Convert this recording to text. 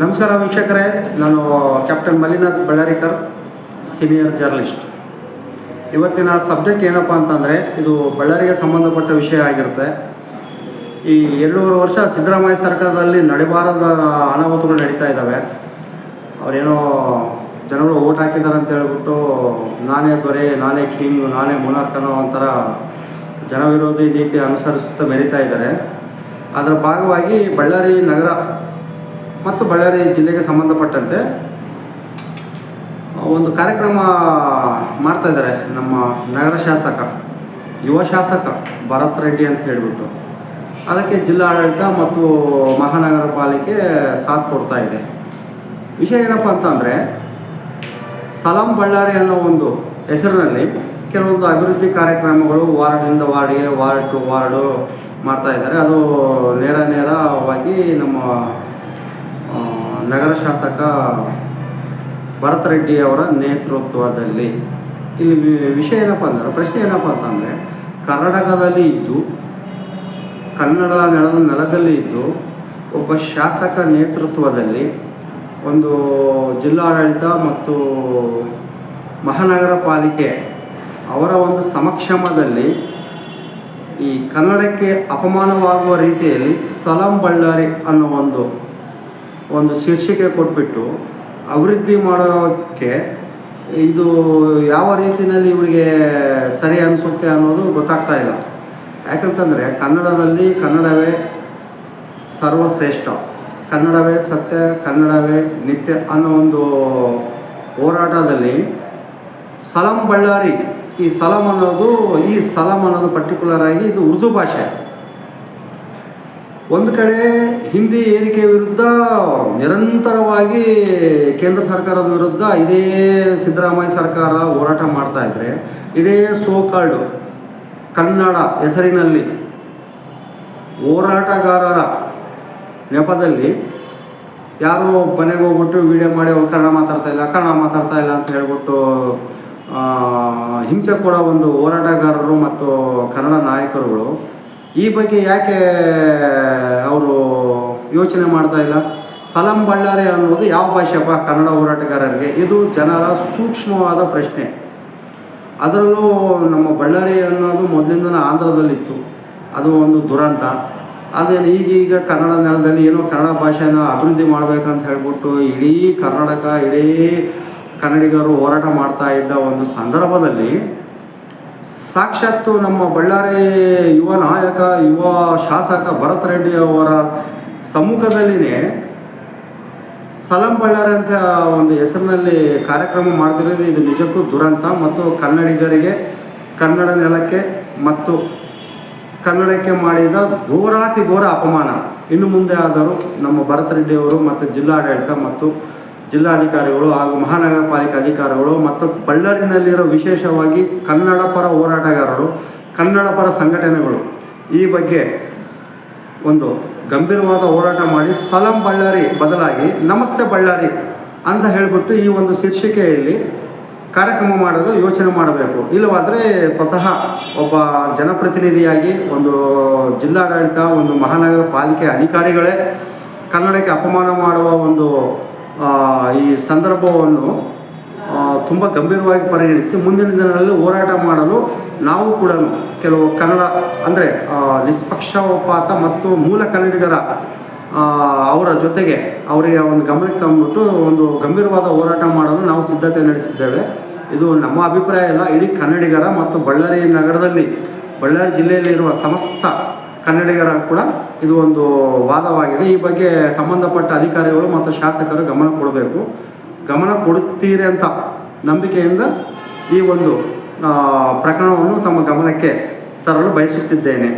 ನಮಸ್ಕಾರ ವೀಕ್ಷಕರೇ. ನಾನು captain Mallinath Ballarikar senior journalist ಇವತ್ತಿನ ಸಬ್ಜೆಕ್ಟ್ ಏನಪ್ಪ ಅಂತಂದರೆ, ಇದು ಬಳ್ಳಾರಿಗೆ ಸಂಬಂಧಪಟ್ಟ ವಿಷಯ ಆಗಿರುತ್ತೆ. ಈ ಎರಡೂವರೆ ವರ್ಷ ಸಿದ್ದರಾಮಯ್ಯ ಸರ್ಕಾರದಲ್ಲಿ ನಡೆಬಾರದ ಅನಾಹುತಗಳು ನಡೀತಾ ಇದ್ದಾವೆ. ಅವರೇನೋ ಜನಗಳು ಓಟ್ ಹಾಕಿದ್ದಾರೆ ಅಂತ ಹೇಳ್ಬಿಟ್ಟು, ನಾನೇ ದೊರೆ, ನಾನೇ ಕಿಂಗ್, ನಾನೇ ಮುನಾರ್ಕನೋ ಒಂಥರ ಜನವಿರೋಧಿ ನೀತಿ ಅನುಸರಿಸುತ್ತಾ ಮೆರಿತಾ ಇದ್ದಾರೆ. ಅದರ ಭಾಗವಾಗಿ ಬಳ್ಳಾರಿ ನಗರ ಮತ್ತು ಬಳ್ಳಾರಿ ಜಿಲ್ಲೆಗೆ ಸಂಬಂಧಪಟ್ಟಂತೆ ಒಂದು ಕಾರ್ಯಕ್ರಮ ಮಾಡ್ತಾ ಇದ್ದಾರೆ ನಮ್ಮ ನಗರ ಶಾಸಕ, ಯುವ ಶಾಸಕ ಭರತ್ ರೆಡ್ಡಿ ಅಂತ ಹೇಳಿಬಿಟ್ಟು. ಅದಕ್ಕೆ ಜಿಲ್ಲಾಡಳಿತ ಮತ್ತು ಮಹಾನಗರ ಪಾಲಿಕೆ ಸಾಥ್ ಕೊಡ್ತಾ ಇದೆ. ವಿಷಯ ಏನಪ್ಪ ಅಂತಂದರೆ, ಸಲಾಂ ಬಳ್ಳಾರಿ ಅನ್ನೋ ಒಂದು ಹೆಸರಿನಲ್ಲಿ ಕೆಲವೊಂದು ಅಭಿವೃದ್ಧಿ ಕಾರ್ಯಕ್ರಮಗಳು ವಾರ್ಡಿಂದ ವಾರ್ಡ್ಗೆ ವಾರ್ಡ್ ಟು ವಾರ್ಡು ಮಾಡ್ತಾ ಇದ್ದಾರೆ. ಅದು ನೇರ ನೇರವಾಗಿ ನಮ್ಮ ನಗರ ಶಾಸಕ ಭರತ್ ರೆಡ್ಡಿ ಅವರ ನೇತೃತ್ವದಲ್ಲಿ. ಇಲ್ಲಿ ವಿಷಯ ಏನಪ್ಪ ಅಂದರೆ, ಪ್ರಶ್ನೆ ಏನಪ್ಪ ಅಂತಂದರೆ ಕರ್ನಾಟಕದಲ್ಲಿ ಇದ್ದು, ಕನ್ನಡ ನೆಲದ ನೆಲದಲ್ಲಿ ಇದ್ದು, ಒಬ್ಬ ಶಾಸಕ ನೇತೃತ್ವದಲ್ಲಿ ಒಂದು ಜಿಲ್ಲಾಡಳಿತ ಮತ್ತು ಮಹಾನಗರ ಪಾಲಿಕೆ ಅವರ ಒಂದು ಸಮಕ್ಷಮದಲ್ಲಿ ಈ ಕನ್ನಡಕ್ಕೆ ಅಪಮಾನವಾಗುವ ರೀತಿಯಲ್ಲಿ ಸಲಂ ಬಳ್ಳಾರಿ ಅನ್ನೋ ಒಂದು ಒಂದು ಶೀರ್ಷಿಕೆ ಕೊಟ್ಬಿಟ್ಟು ಅಭಿವೃದ್ಧಿ ಮಾಡೋಕ್ಕೆ ಇದು ಯಾವ ರೀತಿಯಲ್ಲಿ ಇವರಿಗೆ ಸರಿ ಅನಿಸುತ್ತೆ ಅನ್ನೋದು ಗೊತ್ತಾಗ್ತಾ ಇಲ್ಲ. ಯಾಕಂತಂದರೆ ಕನ್ನಡದಲ್ಲಿ ಕನ್ನಡವೇ ಸರ್ವಶ್ರೇಷ್ಠ, ಕನ್ನಡವೇ ಸತ್ಯ, ಕನ್ನಡವೇ ನಿತ್ಯ ಅನ್ನೋ ಒಂದು ಹೋರಾಟದಲ್ಲಿ ಸಲಂ ಬಳ್ಳಾರಿ ಈ ಸಲಾಮ್ ಅನ್ನೋದು, ಈ ಸಲಾಮ್ ಅನ್ನೋದು ಪರ್ಟಿಕ್ಯುಲರ್ ಆಗಿ ಇದು ಉರ್ದು ಭಾಷೆ. ಒಂದು ಕಡೆ ಹಿಂದಿ ಏರಿಕೆ ವಿರುದ್ಧ ನಿರಂತರವಾಗಿ ಕೇಂದ್ರ ಸರ್ಕಾರದ ವಿರುದ್ಧ ಇದೇ ಸಿದ್ದರಾಮಯ್ಯ ಸರ್ಕಾರ ಹೋರಾಟ ಮಾಡ್ತಾ ಇದ್ರೆ, ಇದೇ ಸೋಕಾಲ್ಡು ಕನ್ನಡ ಹೆಸರಿನಲ್ಲಿ ಹೋರಾಟಗಾರರ ನೆಪದಲ್ಲಿ ಯಾರೋ ಮನೆಗೆ ಹೋಗ್ಬಿಟ್ಟು ವಿಡಿಯೋ ಮಾಡಿ ಅವ್ರು ಕನ್ನಡ ಮಾತಾಡ್ತಾ ಇಲ್ಲ, ಕನ್ನಡ ಮಾತಾಡ್ತಾ ಇಲ್ಲ ಅಂತ ಹೇಳ್ಬಿಟ್ಟು ಹಿಂಸೆ ಕೊಡೋ ಒಂದು ಹೋರಾಟಗಾರರು ಮತ್ತು ಕನ್ನಡ ನಾಯಕರುಗಳು. ಈ ಬಗ್ಗೆ ಯಾಕೆ ಅವರು ಯೋಚನೆ ಮಾಡ್ತಾ ಇಲ್ಲ? ಸಲಂ ಬಳ್ಳಾರಿ ಅನ್ನೋದು ಯಾವ ಭಾಷೆಪ್ಪ ಕನ್ನಡ ಹೋರಾಟಗಾರರಿಗೆ. ಇದು ಜನರ ಸೂಕ್ಷ್ಮವಾದ ಪ್ರಶ್ನೆ. ಅದರಲ್ಲೂ ನಮ್ಮ ಬಳ್ಳಾರಿ ಅನ್ನೋದು ಮೊದಲಿಂದನೇ ಆಂಧ್ರದಲ್ಲಿತ್ತು. ಅದು ಒಂದು ದುರಂತ. ಅದೇನು ಈಗೀಗ ಕನ್ನಡ ನೆಲದಲ್ಲಿ ಏನೋ ಕನ್ನಡ ಭಾಷೆನ ಅಭಿವೃದ್ಧಿ ಮಾಡಬೇಕಂತ ಹೇಳ್ಬಿಟ್ಟು ಇಡೀ ಕರ್ನಾಟಕ, ಇಡೀ ಕನ್ನಡಿಗರು ಹೋರಾಟ ಮಾಡ್ತಾ ಇದ್ದ ಒಂದು ಸಂದರ್ಭದಲ್ಲಿ ಸಾಕ್ಷಾತ್ತು ನಮ್ಮ ಬಳ್ಳಾರಿ ಯುವ ನಾಯಕ, ಯುವ ಶಾಸಕ ಭರತ್ ರೆಡ್ಡಿ ಅವರ ಸಮ್ಮುಖದಲ್ಲಿನೇ ಸಲಂ ಬಳ್ಳಾರಿ ಅಂತ ಒಂದು ಹೆಸರಿನಲ್ಲಿ ಕಾರ್ಯಕ್ರಮ ಮಾಡ್ತಿರೋದು ಇದು ನಿಜಕ್ಕೂ ದುರಂತ. ಮತ್ತು ಕನ್ನಡಿಗರಿಗೆ ಕನ್ನಡ ನೆಲಕ್ಕೆ ಮತ್ತು ಕನ್ನಡಕ್ಕೆ ಮಾಡಿದ ಘೋರಾತಿ ಘೋರ ಅಪಮಾನ. ಇನ್ನು ಮುಂದೆ ಆದರೂ ನಮ್ಮ ಭರತ್ ರೆಡ್ಡಿಯವರು ಮತ್ತು ಜಿಲ್ಲಾಡಳಿತ ಮತ್ತು ಜಿಲ್ಲಾಧಿಕಾರಿಗಳು ಹಾಗೂ ಮಹಾನಗರ ಪಾಲಿಕೆ ಅಧಿಕಾರಿಗಳು ಮತ್ತು ಬಳ್ಳಾರಿನಲ್ಲಿರೋ ವಿಶೇಷವಾಗಿ ಕನ್ನಡ ಪರ ಹೋರಾಟಗಾರರು, ಕನ್ನಡ ಪರ ಸಂಘಟನೆಗಳು ಈ ಬಗ್ಗೆ ಒಂದು ಗಂಭೀರವಾದ ಹೋರಾಟ ಮಾಡಿ ಸಲಂ ಬಳ್ಳಾರಿ ಬದಲಾಗಿ ನಮಸ್ತೆ ಬಳ್ಳಾರಿ ಅಂತ ಹೇಳಿಬಿಟ್ಟು ಈ ಒಂದು ಶೀರ್ಷಿಕೆಯಲ್ಲಿ ಕಾರ್ಯಕ್ರಮ ಮಾಡಲು ಯೋಚನೆ ಮಾಡಬೇಕು. ಇಲ್ಲವಾದರೆ ಸ್ವತಃ ಒಬ್ಬ ಜನಪ್ರತಿನಿಧಿಯಾಗಿ ಒಂದು ಜಿಲ್ಲಾಡಳಿತ, ಒಂದು ಮಹಾನಗರ ಪಾಲಿಕೆ ಅಧಿಕಾರಿಗಳೇ ಕನ್ನಡಕ್ಕೆ ಅಪಮಾನ ಮಾಡುವ ಒಂದು ಈ ಸಂದರ್ಭವನ್ನು ತುಂಬ ಗಂಭೀರವಾಗಿ ಪರಿಗಣಿಸಿ ಮುಂದಿನ ದಿನಗಳಲ್ಲಿ ಹೋರಾಟ ಮಾಡಲು ನಾವು ಕೂಡ ಕೆಲವು ಕನ್ನಡ, ಅಂದರೆ ನಿಷ್ಪಕ್ಷಪಾತ ಮತ್ತು ಮೂಲ ಕನ್ನಡಿಗರ ಅವರ ಜೊತೆಗೆ ಅವರಿಗೆ ಒಂದು ಗಮನಕ್ಕೆ ತಂದ್ಬಿಟ್ಟು ಒಂದು ಗಂಭೀರವಾದ ಹೋರಾಟ ಮಾಡಲು ನಾವು ಸಿದ್ಧತೆ ನಡೆಸಿದ್ದೇವೆ. ಇದು ನಮ್ಮ ಅಭಿಪ್ರಾಯ ಇಲ್ಲ ಇಡೀ ಕನ್ನಡಿಗರ ಮತ್ತು ಬಳ್ಳಾರಿ ನಗರದಲ್ಲಿ, ಬಳ್ಳಾರಿ ಜಿಲ್ಲೆಯಲ್ಲಿರುವ ಸಮಸ್ತ ಕನ್ನಡಿಗರ ಕೂಡ ಇದು ಒಂದು ವಾದವಾಗಿದೆ. ಈ ಬಗ್ಗೆ ಸಂಬಂಧಪಟ್ಟ ಅಧಿಕಾರಿಗಳು ಮತ್ತು ಶಾಸಕರು ಗಮನ ಕೊಡಬೇಕು. ಗಮನ ಕೊಡುತ್ತೀರಿ ಅಂತ ನಂಬಿಕೆಯಿಂದ ಈ ಒಂದು ಪ್ರಕರಣವನ್ನು ತಮ್ಮ ಗಮನಕ್ಕೆ ತರಲು ಬಯಸುತ್ತಿದ್ದೇನೆ.